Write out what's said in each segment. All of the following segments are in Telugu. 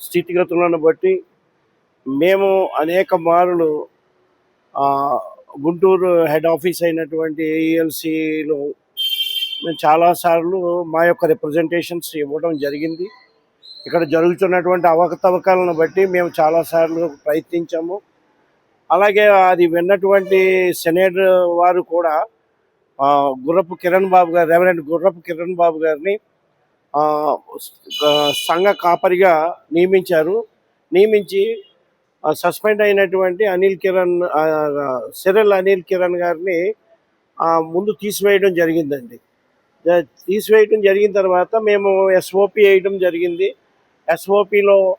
స్థితిగతులను బట్టి మేము అనేక మారులు గుంటూరు హెడ్ ఆఫీస్ అయినటువంటి ఏఎల్సిలో మేము చాలాసార్లు మా యొక్క రిప్రజెంటేషన్స్ ఇవ్వడం జరిగింది. ఇక్కడ జరుగుతున్నటువంటి అవకతవకాలను బట్టి మేము చాలాసార్లు ప్రయత్నించాము. అలాగే అది విన్నటువంటి సెనేట్ వారు కూడా గుర్రపు కిరణ్ బాబు గారు రెవరెండ్ గుర్రపు కిరణ్ బాబు గారిని సంఘ కాపరిగా నియమించారు. నియమించి సస్పెండ్ అయినటువంటి అనిల్ కిరణ్ ఆ, సిరల్ అనిల్ కిరణ్ గారిని ముందు తీసివేయడం జరిగిందండి. తీసివేయడం జరిగిన తర్వాత మేము ఎస్ఓపి వేయడం జరిగింది. ఎస్ఓపిలో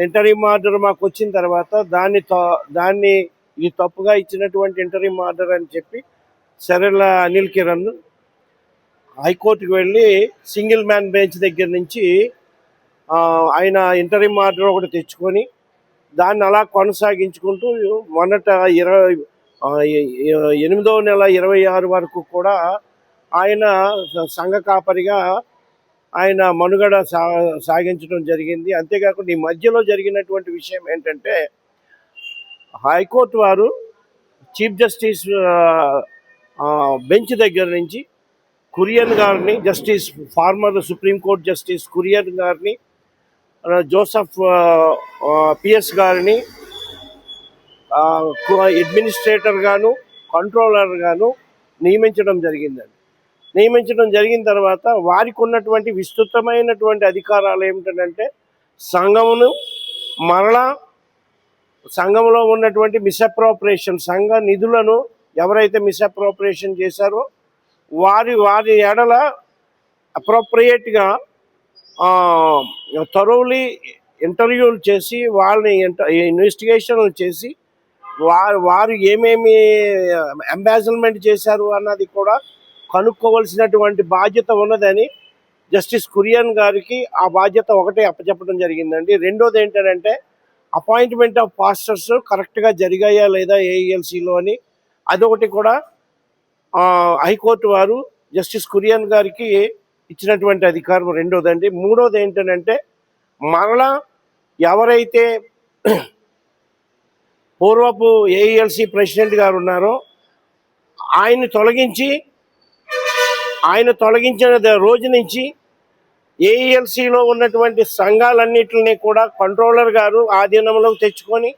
ఇంటరీమ్ ఆర్డర్ మాకు వచ్చిన తర్వాత దాన్ని త- దాన్ని ఇది తప్పుగా ఇచ్చినటువంటి ఇంటరీమ్ ఆర్డర్ అని చెప్పి సరెల అనిల్ కిరణ్ హైకోర్టుకు వెళ్ళి సింగిల్ మ్యాన్ బెంచ్ దగ్గర నుంచి ఆయన ఇంటరీమ్ ఆర్డర్ ఒకటి తెచ్చుకొని దాన్ని అలా కొనసాగించుకుంటూ మొన్నట ఇరవై ఎనిమిదవ నెల ఇరవై ఆరు వరకు కూడా ఆయన సంఘ కాపరిగా ఆయన మనుగడ సా సాగించడం జరిగింది. అంతేకాకుండా ఈ మధ్యలో జరిగినటువంటి విషయం ఏంటంటే హైకోర్టు వారు చీఫ్ జస్టిస్ బెంచ్ దగ్గర నుంచి కురియన్ గారిని justice former supreme court justice Kurian గారిని జోసఫ్ పిఎస్ గారిని అడ్మినిస్ట్రేటర్గాను కంట్రోలర్గాను అడ్మినిస్ట్రేటర్ గాను కంట్రోలర్ గాను నియమించడం జరిగిందండి నియమించడం జరిగిన తర్వాత వారికి ఉన్నటువంటి విస్తృతమైనటువంటి అధికారాలు ఏమిటంటే సంఘమును మరలా సంఘంలో ఉన్నటువంటి మిస్అప్రోపరేషన్ సంఘ నిధులను ఎవరైతే మిస్అప్రోపరేషన్ చేశారో వారి వారి ఎడల అప్రోప్రియేట్గా తరువులీ ఇంటర్వ్యూలు చేసి వాళ్ళని ఇన్వెస్టిగేషన్లు చేసి వారు వారు ఏమేమి అంబాసిల్మెంట్ చేశారు అన్నది కూడా కనుక్కోవలసినటువంటి బాధ్యత ఉన్నదని జస్టిస్ కురియన్ గారికి ఆ బాధ్యత ఒకటే అప్పచెప్పడం జరిగిందండి. రెండోది ఏంటంటే అపాయింట్మెంట్ ఆఫ్ పాస్టర్స్ కరెక్ట్గా జరిగాయా లేదా ఏఎల్సీలో అని అదొకటి కూడా హైకోర్టు వారు జస్టిస్ కురియన్ గారికి ఇచ్చినటువంటి అధికారం రెండోదండి. మూడోది ఏంటంటే మరలా ఎవరైతే పూర్వపు ఏఈఎల్సీ ప్రెసిడెంట్ గారు ఉన్నారో ఆయన తొలగించి ఆయన తొలగించిన రోజు నుంచి ఏఈఎల్సీలో ఉన్నటువంటి సంఘాలన్నింటినీ కూడా కంట్రోలర్ గారు ఆధీనంలోకి తెచ్చుకొని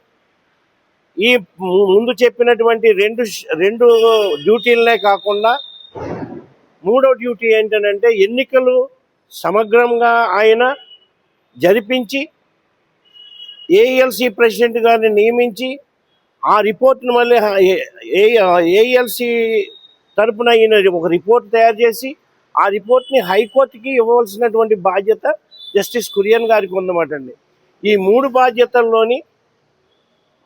ఈ ముందు చెప్పినటువంటి రెండు రెండు డ్యూటీలనే కాకుండా మూడో డ్యూటీ ఏంటంటే ఎన్నికలు సమగ్రంగా ఆయన జరిపించి ఏఎల్సి ప్రెసిడెంట్ గారిని నియమించి ఆ రిపోర్ట్ను మళ్ళీ ఏఎల్సి తరపున ఈయన ఒక రిపోర్ట్ తయారు చేసి ఆ రిపోర్ట్ని హైకోర్టుకి ఇవ్వవలసినటువంటి బాధ్యత జస్టిస్ కురియన్ గారికి ఉందన్నమాట అండి ఈ మూడు బాధ్యతల్లోని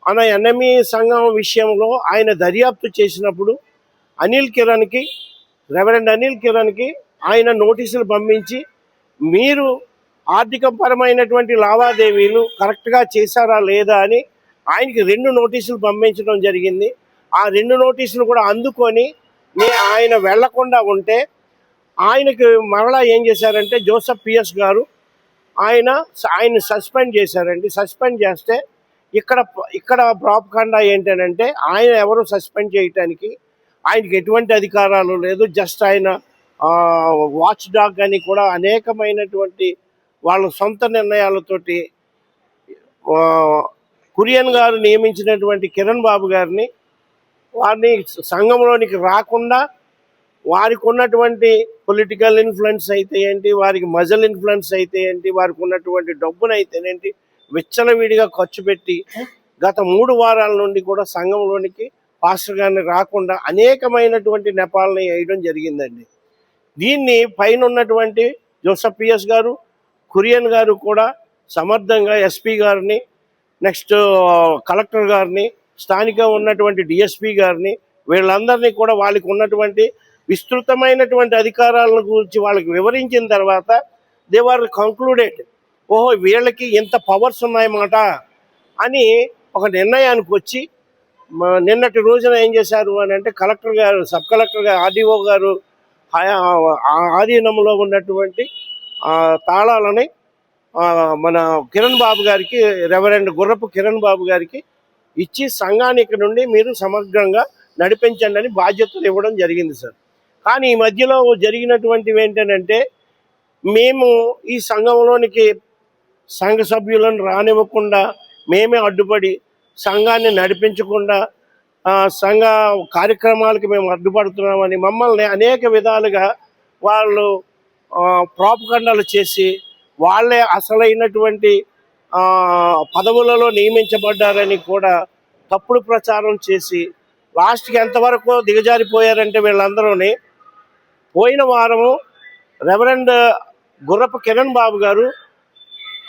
ఆయన ఎన్ఎంఈ సంఘం విషయంలో ఆయన దర్యాప్తు చేసినప్పుడు అనిల్ కిరణ్కి రెవరెండ్ అనిల్ కిరణ్కి ఆయన నోటీసులు పంపించి మీరు ఆర్థిక పరమైనటువంటి లావాదేవీలు కరెక్ట్గా చేశారా లేదా అని ఆయనకి రెండు నోటీసులు పంపించడం జరిగింది. ఆ రెండు నోటీసులు కూడా అందుకొని నే ఆయన వెళ్ళకుండా ఉంటే ఆయనకి మరలా ఏం చేశారంటే జోసఫ్ పిఎస్ గారు ఆయన ఆయన సస్పెండ్ చేశారండి. సస్పెండ్ చేస్తే ఇక్కడ ఇక్కడ ప్రాపకాండా ఏంటంటే ఆయన ఎవరు సస్పెండ్ చేయటానికి ఆయనకి ఎటువంటి అధికారాలు లేదు. జస్ట్ ఆయన వాచ్ డాగ్ అని కూడా అనేకమైనటువంటి వాళ్ళ సొంత నిర్ణయాలతోటి కురియన్ గారు నియమించినటువంటి కిరణ్ బాబు గారిని వారిని సంఘంలోనికి రాకుండా వారికి ఉన్నటువంటి పొలిటికల్ ఇన్ఫ్లుయెన్స్ అయితే ఏంటి వారికి మజల్ ఇన్ఫ్లుయెన్స్ అయితే ఏంటి వారికి ఉన్నటువంటి డబ్బునైతేనేంటి విచ్చలవిడిగా ఖర్చు పెట్టి గత మూడు వారాల నుండి కూడా సంఘంలోనికి పాస్టర్ గారిని రాకుండా అనేకమైనటువంటి నెపాలని వేయడం జరిగిందండి. దీన్ని పైన ఉన్నటువంటి జోసఫ్ పిఎస్ గారు కురియన్ గారు కూడా సమర్థంగా ఎస్పీ గారిని నెక్స్ట్ కలెక్టర్ గారిని స్థానిక ఉన్నటువంటి డిఎస్పీ గారిని వీళ్ళందరినీ కూడా వాళ్ళకి ఉన్నటువంటి విస్తృతమైనటువంటి అధికారాల గురించి వాళ్ళకి వివరించిన తర్వాత దే ఆర్ కంక్లూడెడ్ ఓహో వీళ్ళకి ఇంత పవర్స్ ఉన్నాయన్నమాట అని ఒక నిర్ణయానికి వచ్చి నిన్నటి రోజున ఏం చేశారు అని అంటే కలెక్టర్ గారు సబ్ కలెక్టర్ గారు ఆర్డీఓ గారు ఆ- ఆధీనంలో ఉన్నటువంటి తాళాలని మన కిరణ్ బాబు గారికి రెవరెండ్ గుర్రపు కిరణ్ బాబు గారికి ఇచ్చి సంఘానికి నుండి మీరు సమగ్రంగా నడిపించండి అని బాధ్యతలు ఇవ్వడం జరిగింది సార్. కానీ ఈ మధ్యలో జరిగినటువంటివి ఏంటంటే మేము ఈ సంఘంలోనికి సంఘ సభ్యులను రానివ్వకుండా మేమే అడ్డుపడి సంఘాన్ని నడిపించకుండా సంఘ కార్యక్రమాలకి మేము అడ్డుపడుతున్నామని మమ్మల్ని అనేక విధాలుగా వాళ్ళు ప్రాపకండాలు చేసి వాళ్ళే అసలైనటువంటి పదవులలో నియమించబడ్డారని కూడా తప్పుడు ప్రచారం చేసి లాస్ట్కి ఎంతవరకు దిగజారిపోయారంటే వీళ్ళందరూని పోయిన వారము రెవరెండ్ గుర్రపు కిరణ్ బాబు గారు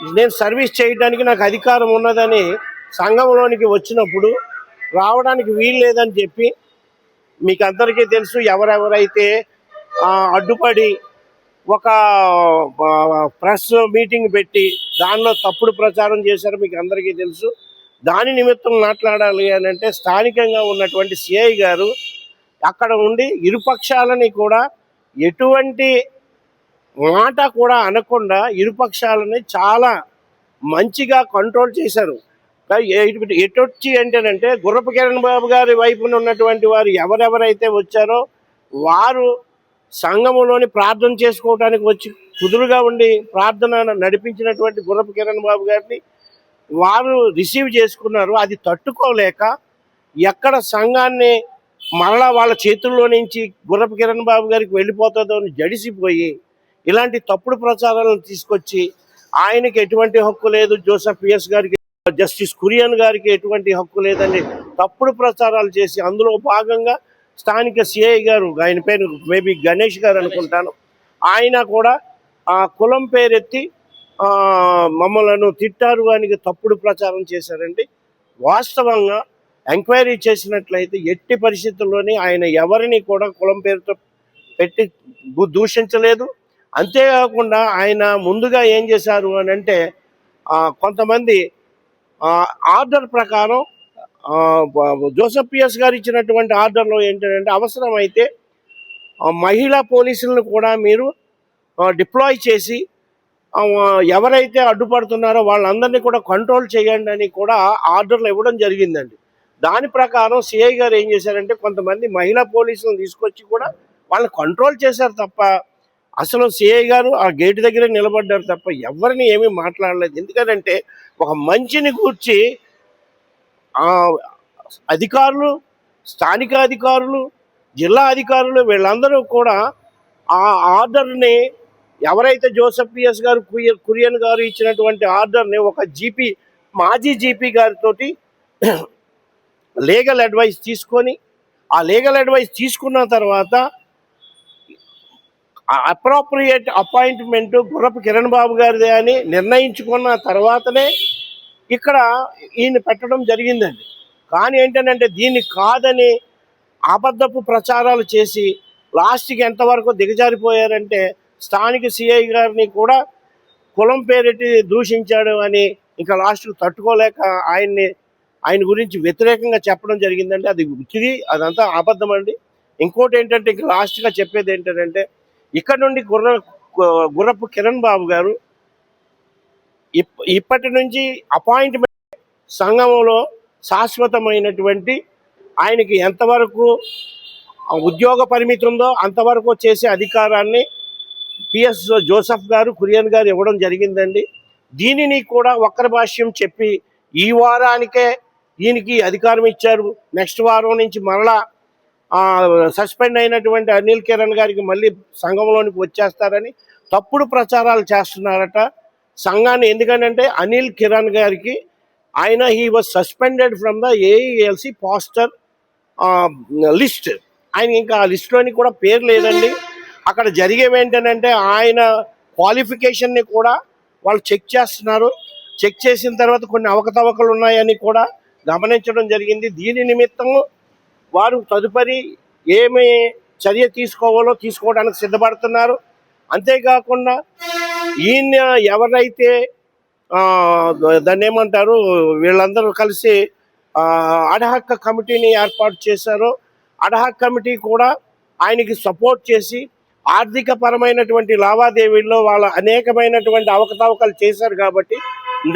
నేను సర్వీస్ చేయడానికి నాకు అధికారం ఉన్నదని సంఘంలోనికి వచ్చినప్పుడు రావడానికి వీలు లేదని చెప్పి మీకు అందరికీ తెలుసు ఎవరెవరైతే అడ్డుపడి ఒక ప్రెస్ మీటింగ్ పెట్టి దానిలో తప్పుడు ప్రచారం చేశారు మీకు అందరికీ తెలుసు. దాని నిమిత్తం మాట్లాడాలి అని అంటే స్థానికంగా ఉన్నటువంటి సిఐ గారు అక్కడ ఉండి ఇరుపక్షాలని కూడా ఎటువంటి మాట కూడా అనకుండా ఇరుపక్షాలని చాలా మంచిగా కంట్రోల్ చేశారు. ఎటొచ్చి ఏంటంటే గుర్రపు కిరణ్ బాబు గారి వైపున ఉన్నటువంటి వారు ఎవరెవరైతే వచ్చారో వారు సంఘములోని ప్రార్థన చేసుకోవడానికి వచ్చి కుదురుగా ఉండి ప్రార్థన నడిపించినటువంటి గుర్రపు కిరణ్ బాబు గారిని వారు రిసీవ్ చేసుకున్నారు. అది తట్టుకోలేక ఎక్కడ సంఘాన్ని మరలా వాళ్ళ చేతుల్లో నుంచి గుర్రపు కిరణ్ బాబు గారికి వెళ్ళిపోతుందో అని జడిసిపోయి ఇలాంటి తప్పుడు ప్రచారాలను తీసుకొచ్చి ఆయనకి ఎటువంటి హక్కు లేదు జోసఫ్ పిఎస్ గారికి జస్టిస్ కురియన్ గారికి ఎటువంటి హక్కు లేదని తప్పుడు ప్రచారాలు చేసి అందులో భాగంగా స్థానిక సిఐ గారు ఆయన పేరు మేబీ గణేష్ గారు అనుకుంటాను ఆయన కూడా ఆ కులం పేరెత్తి మమ్మలను తిట్టారు అని తప్పుడు ప్రచారం చేశారండి. వాస్తవంగా ఎంక్వైరీ చేసినట్లయితే ఎట్టి పరిస్థితుల్లోని ఆయన ఎవరిని కూడా కులం పేరుతో పెట్టి దూషించలేదు. అంతేకాకుండా ఆయన ముందుగా ఏం చేశారు అని అంటే కొంతమంది ఆర్డర్ ప్రకారం జోసఫ్ పిఎస్ గారు ఇచ్చినటువంటి ఆర్డర్లో ఏంటంటే అవసరమైతే మహిళా పోలీసులను కూడా మీరు డిప్లాయ్ చేసి ఎవరైతే అడ్డుపడుతున్నారో వాళ్ళందరినీ కూడా కంట్రోల్ చేయండి అని కూడా ఆర్డర్లు ఇవ్వడం జరిగిందండి. దాని ప్రకారం సిఐ గారు ఏం చేశారంటే కొంతమంది మహిళా పోలీసులను తీసుకొచ్చి కూడా వాళ్ళని కంట్రోల్ చేశారు తప్ప అసలు సిఐ గారు ఆ గేట్ దగ్గర నిలబడ్డారు తప్ప ఎవరిని ఏమీ మాట్లాడలేదు. ఎందుకంటే ఒక మంచిని కూర్చి ఆ, అధికారులు స్థానిక అధికారులు జిల్లా అధికారులు వీళ్ళందరూ కూడా ఆ ఆర్డర్ని ఎవరైతే జోసెఫ్ పిఎస్ గారు కురియన్ గారు ఇచ్చినటువంటి ఆర్డర్ని ఒక జీపీ మాజీ జీపీ గారితో లీగల్ అడ్వైస్ తీసుకొని ఆ లీగల్ అడ్వైస్ తీసుకున్న తర్వాత అప్రోప్రియేట్ అపాయింట్మెంట్ గుర్రపు కిరణ్ బాబు గారిదే అని నిర్ణయించుకున్న తర్వాతనే ఇక్కడ ఈయన పెట్టడం జరిగిందండి. కానీ ఏంటంటే దీన్ని కాదని అబద్ధపు ప్రచారాలు చేసి లాస్ట్కి ఎంతవరకు దిగజారిపోయారంటే స్థానిక సిఐ గారిని కూడా కులం పేరెట్టి దూషించాడు అని ఇంకా లాస్ట్కు తట్టుకోలేక ఆయన్ని ఆయన గురించి వ్యతిరేకంగా చెప్పడం జరిగిందంటే అది ఉచిది అదంతా అబద్ధం అండి ఇంకోటి ఏంటంటే ఇంకా లాస్ట్గా చెప్పేది ఏంటంటే ఇక్కడ నుండి గుర్ర గుర్రపు కిరణ్ బాబు గారు ఇప్ ఇప్పటి నుంచి అపాయింట్మెంట్ సంఘంలో శాశ్వతమైనటువంటి ఆయనకి ఎంతవరకు ఉద్యోగ పరిమితి ఉందో అంతవరకు చేసే అధికారాన్ని పిఎస్ జోసఫ్ గారు కురియన్ గారు ఇవ్వడం జరిగిందండి. దీనిని కూడా ఒక్కరి భాష్యం చెప్పి ఈ వారానికే దీనికి అధికారం ఇచ్చారు. నెక్స్ట్ వారం నుంచి మరలా సస్పెండ్ అయినటువంటి అనిల్ కిరణ్ గారికి మళ్ళీ సంఘంలోనికి వచ్చేస్తారని తప్పుడు ప్రచారాలు చేస్తున్నారట సంఘాన్ని. ఎందుకంటే అనిల్ కిరణ్ గారికి ఆయన he was suspended from the AELC pastor list ఆయన ఇంకా ఆ లిస్ట్లోని కూడా పేరు లేదండి. అక్కడ జరిగేవి ఏంటంటే ఆయన క్వాలిఫికేషన్ని కూడా వాళ్ళు చెక్ చేస్తున్నారు. చెక్ చేసిన తర్వాత కొన్ని అవకతవకలు ఉన్నాయని కూడా గమనించడం జరిగింది. దీని నిమిత్తము వారు తదుపరి ఏమి చర్య తీసుకోవాలో తీసుకోవడానికి సిద్ధపడుతున్నారు. అంతేకాకుండా ఈయన ఎవరైతే దాన్ని ఏమంటారు వీళ్ళందరూ కలిసి అడహక్క కమిటీని ఏర్పాటు చేశారో అడహక్ కమిటీ కూడా ఆయనకి సపోర్ట్ చేసి ఆర్థిక పరమైనటువంటి లావాదేవీల్లో వాళ్ళ అనేకమైనటువంటి అవకతవకలు చేశారు కాబట్టి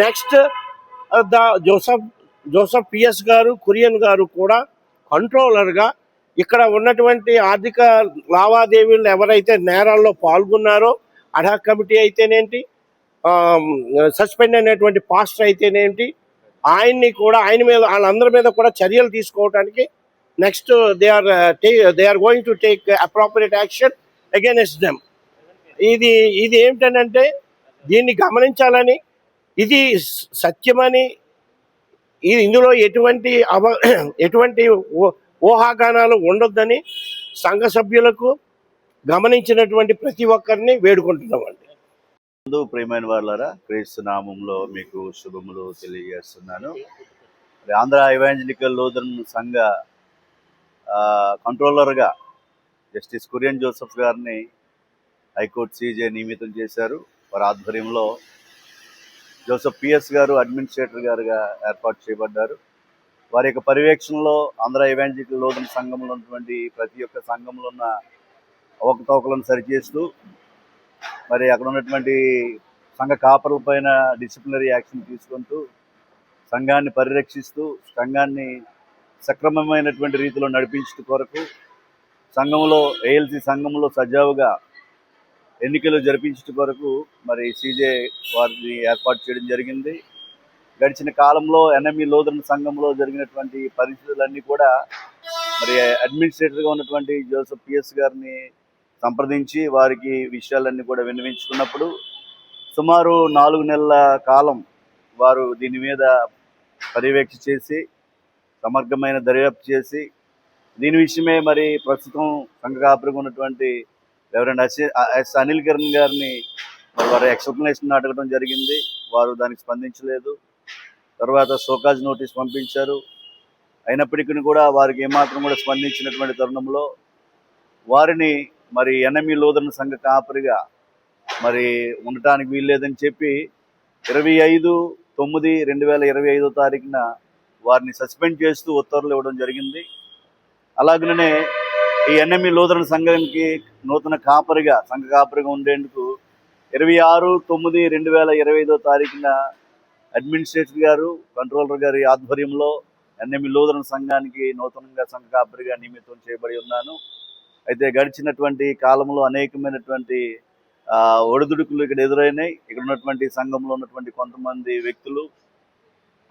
next the Joseph Joseph PS గారు కురియన్ గారు కూడా కంట్రోలర్గా ఇక్కడ ఉన్నటువంటి ఆర్థిక లావాదేవీలు ఎవరైతే నేరాల్లో పాల్గొన్నారో అడా కమిటీ అయితేనేంటి సస్పెండ్ అయినటువంటి పాస్టర్ అయితేనేంటి ఆయన్ని కూడా ఆయన మీద వాళ్ళందరి మీద కూడా చర్యలు తీసుకోవడానికి next they are they are going to take appropriate action against them. ఇది ఇది ఏమిటనంటే దీన్ని గమనించాలని ఇది సత్యమని ఇందులో ఎటువంటి అవ ఎటువంటి ఊహాగానాలు ఉండొద్దని సంఘ సభ్యులకు గమనించినటువంటి ప్రతి ఒక్కరిని వేడుకుంటున్నామండి. ముందు ప్రియమైన వాళ్ళారా క్రీస్తు నామంలో మీకు శుభములు తెలియజేస్తున్నాను. ఆంధ్ర ఇవాంజలికల్ లోదన్ సంఘ కంట్రోలర్గా జస్టిస్ కురియన్ జోసెఫ్ గారిని హైకోర్టు సీజే నియమితం చేశారు. వారి ఆధ్వర్యంలో జోసెఫ్ పిఎస్ గారు అడ్మినిస్ట్రేటర్ గారుగా ఏర్పాటు చేయబడ్డారు. వారి యొక్క పర్యవేక్షణలో ఆంధ్ర ఇవాంజికల్ లోతుల సంఘంలో ఉన్నటువంటి ప్రతి ఒక్క సంఘంలో ఉన్న అవకతవకలను సరిచేస్తూ మరి అక్కడ ఉన్నటువంటి సంఘ కాపరుల పైన డిసిప్లినరీ యాక్షన్ తీసుకుంటూ సంఘాన్ని పరిరక్షిస్తూ సంఘాన్ని సక్రమమైనటువంటి రీతిలో నడిపించడం కొరకు సంఘంలో ఏఎల్సి సంఘంలో సజావుగా ఎన్నికలు జరిపించడం కొరకు మరి సీజే వారిని ఏర్పాటు చేయడం జరిగింది. గడిచిన కాలంలో ఎన్ఎంఈ లోదరణ సంఘంలో జరిగినటువంటి పరిస్థితులన్నీ కూడా మరి అడ్మినిస్ట్రేటర్గా ఉన్నటువంటి జోసెఫ్ పిఎస్ గారిని సంప్రదించి వారికి విషయాలన్నీ కూడా విన్నవించుకున్నప్పుడు సుమారు నాలుగు నెలల కాలం వారు దీని మీద పర్యవేక్ష చేసి సమగ్రమైన దర్యాప్తు చేసి దీని విషయమే మరి ప్రస్తుతం సంఘ కాపురిగా ఉన్నటువంటి రెవరెండ్ ఎస్ అనిల్ కిరణ్ గారిని మరి వారు ఎక్స్ప్లెనేషన్ అడగడం జరిగింది. వారు దానికి స్పందించలేదు. తర్వాత సోకాజ్ నోటీస్ పంపించారు. అయినప్పటికీ కూడా వారికి ఏమాత్రం కూడా స్పందించినటువంటి తరుణంలో వారిని మరి ఎనమి లోదన సంఘ కాపరిగా మరి ఉండటానికి వీల్లేదని చెప్పి ఇరవై ఐదు తొమ్మిది రెండు వేల ఇరవై ఐదో తారీఖున వారిని సస్పెండ్ చేస్తూ ఉత్తర్వులు ఇవ్వడం జరిగింది. అలాగనే ఈ ఎన్ఎంఈ లోదన సంఘానికి నూతన కాపరిగా సంఘ కాపరిగా ఉండేందుకు ఇరవై ఆరు తొమ్మిది రెండు వేల ఇరవై ఐదో తారీఖున అడ్మినిస్ట్రేటర్ గారు కంట్రోలర్ గారి ఆధ్వర్యంలో ఎన్ఎంఈ లోదన సంఘానికి నూతనంగా సంఘ కాపరిగా నియమితం చేయబడి ఉన్నాను. అయితే గడిచినటువంటి కాలంలో అనేకమైనటువంటి ఒడిదుడుకులు ఇక్కడ ఎదురైనాయి. ఇక్కడ ఉన్నటువంటి సంఘంలో ఉన్నటువంటి కొంతమంది వ్యక్తులు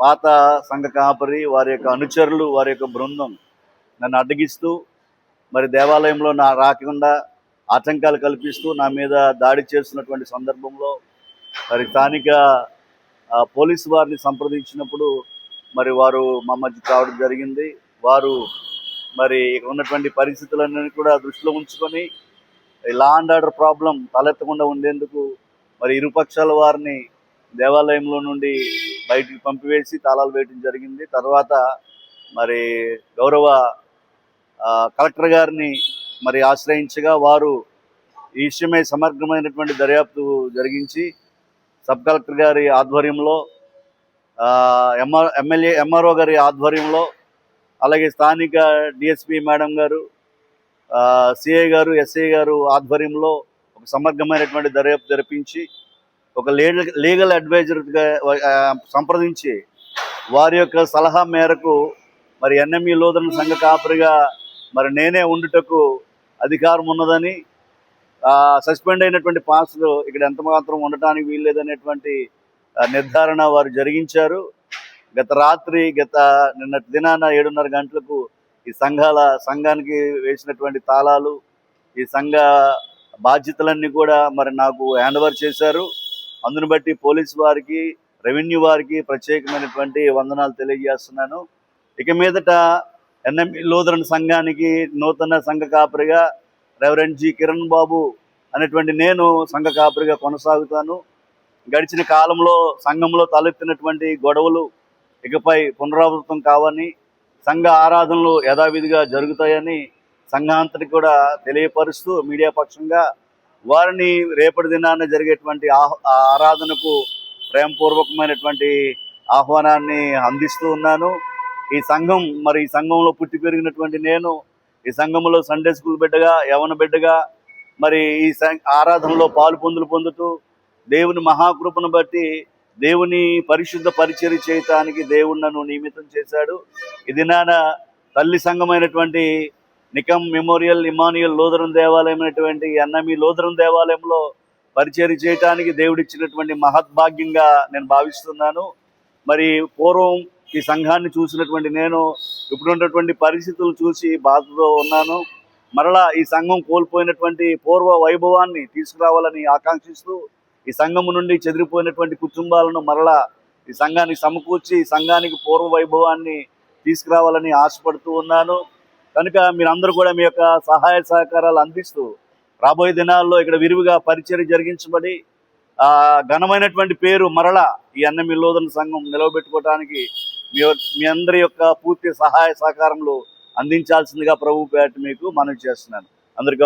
పాత సంఘ కాపరి వారి యొక్క అనుచరులు వారి యొక్క బృందం నన్ను అడ్డగిస్తూ మరి దేవాలయంలో నా రాకుండా ఆటంకాలు కల్పిస్తూ నా మీద దాడి చేస్తున్నటువంటి సందర్భంలో మరి స్థానిక పోలీసు వారిని సంప్రదించినప్పుడు మరి వారు మా మధ్య రావడం జరిగింది. వారు మరి ఇక్కడ ఉన్నటువంటి పరిస్థితులన్నీ కూడా దృష్టిలో ఉంచుకొని లా అండ్ ఆర్డర్ ప్రాబ్లం తలెత్తకుండా ఉండేందుకు మరి ఇరుపక్షాల వారిని దేవాలయంలో నుండి బయటికి పంపివేసి తాళాలు వేయడం జరిగింది. తర్వాత మరి గౌరవ కలెక్టర్ గారిని మరి ఆశ్రయించగా వారు ఈ విషయమై సమగ్రమైనటువంటి దర్యాప్తు జరిగించి సబ్ కలెక్టర్ గారి ఆధ్వర్యంలో ఎంఆర్ ఎమ్మెల్యే ఎంఆర్ఓ గారి ఆధ్వర్యంలో అలాగే స్థానిక డిఎస్పి మేడం గారు సిఐ గారు ఎస్ఐ గారు ఆధ్వర్యంలో ఒక సమగ్రమైనటువంటి దర్యాప్తు జరిపించి ఒక లీగల్ లీగల్ అడ్వైజర్గా సంప్రదించి వారి యొక్క సలహా మేరకు మరి ఎన్ఎంఈ లోదన సంఘ కాపరిగా మరి నేనే ఉండుటకు అధికారం ఉన్నదని సస్పెండ్ అయినటువంటి పాస్లు ఇక్కడ ఎంత మాత్రం ఉండటానికి వీల్లేదనేటువంటి నిర్ధారణ వారు జరిగించారు. గత రాత్రి గత నిన్నటి దినాన ఏడున్నర గంటలకు ఈ సంఘాల సంఘానికి వేసినటువంటి తాళాలు ఈ సంఘ బాధ్యతలన్నీ కూడా మరి నాకు హ్యాండ్ఓవర్ చేశారు. అందును బట్టి పోలీస్ వారికి రెవెన్యూ వారికి ప్రత్యేకమైనటువంటి వందనాలు తెలియజేస్తున్నాను. ఇక మీదట ఎన్ఎంఈ లోదరన్ సంఘానికి నూతన సంఘ కాపరిగా రెవరెంట్ జి కిరణ్ బాబు అనేటువంటి నేను సంఘ కాపరిగా కొనసాగుతాను. గడిచిన కాలంలో సంఘంలో తలెత్తినటువంటి గొడవలు ఇకపై పునరావృతం కావని సంఘ ఆరాధనలు యథావిధిగా జరుగుతాయని సంఘాంతరికి కూడా తెలియపరుస్తూ మీడియా పక్షంగా వారిని రేపటి దినాన జరిగేటువంటి ఆరాధనకు ప్రేమపూర్వకమైనటువంటి ఆహ్వానాన్ని అందిస్తూ ఉన్నాను. ఈ సంఘం మరి ఈ సంఘంలో పుట్టి పెరిగినటువంటి నేను ఈ సంఘంలో సండే స్కూల్ బిడ్డగా యవన బిడ్డగా మరి ఈ సం- ఆరాధనలో పాలు పొందులు పొందుతూ దేవుని మహాకృపను బట్టి దేవుని పరిశుద్ధ పరిచర్య చేయటానికి దేవుడు నన్ను నియమితం చేశాడు. ఇది నాన్న తల్లి సంఘమైనటువంటి నికం మెమోరియల్ ఇమానియల్ లోదరం దేవాలయం అయినటువంటి ఎన్ఎంఈ లోదరం దేవాలయంలో పరిచయం చేయటానికి దేవుడిచ్చినటువంటి మహద్భాగ్యంగా నేను భావిస్తున్నాను. మరి పూర్వం ఈ సంఘాన్ని చూసినటువంటి నేను ఇప్పుడున్నటువంటి పరిస్థితులు చూసి బాధతో ఉన్నాను. మరలా ఈ సంఘం కోల్పోయినటువంటి పూర్వ వైభవాన్ని తీసుకురావాలని ఆకాంక్షిస్తూ ఈ సంఘం నుండి చెదిరిపోయినటువంటి కుటుంబాలను మరలా ఈ సంఘానికి సమకూర్చి ఈ సంఘానికి పూర్వ వైభవాన్ని తీసుకురావాలని ఆశపడుతూ ఉన్నాను. కనుక మీరందరూ కూడా మీ యొక్క సహాయ సహకారాలు అందిస్తూ రాబోయే దినాల్లో ఇక్కడ విరివిగా పరిచయం జరిగించబడి ఘనమైనటువంటి పేరు మరలా ఈ అన్నమిల్లోదన సంఘం నిలవబెట్టుకోవడానికి మీ మీ అందరి యొక్క పూర్తి సహాయ సహకారంలో అందించాల్సిందిగా ప్రభు పేట మీకు మనవి చేస్తున్నాను. అందరికీ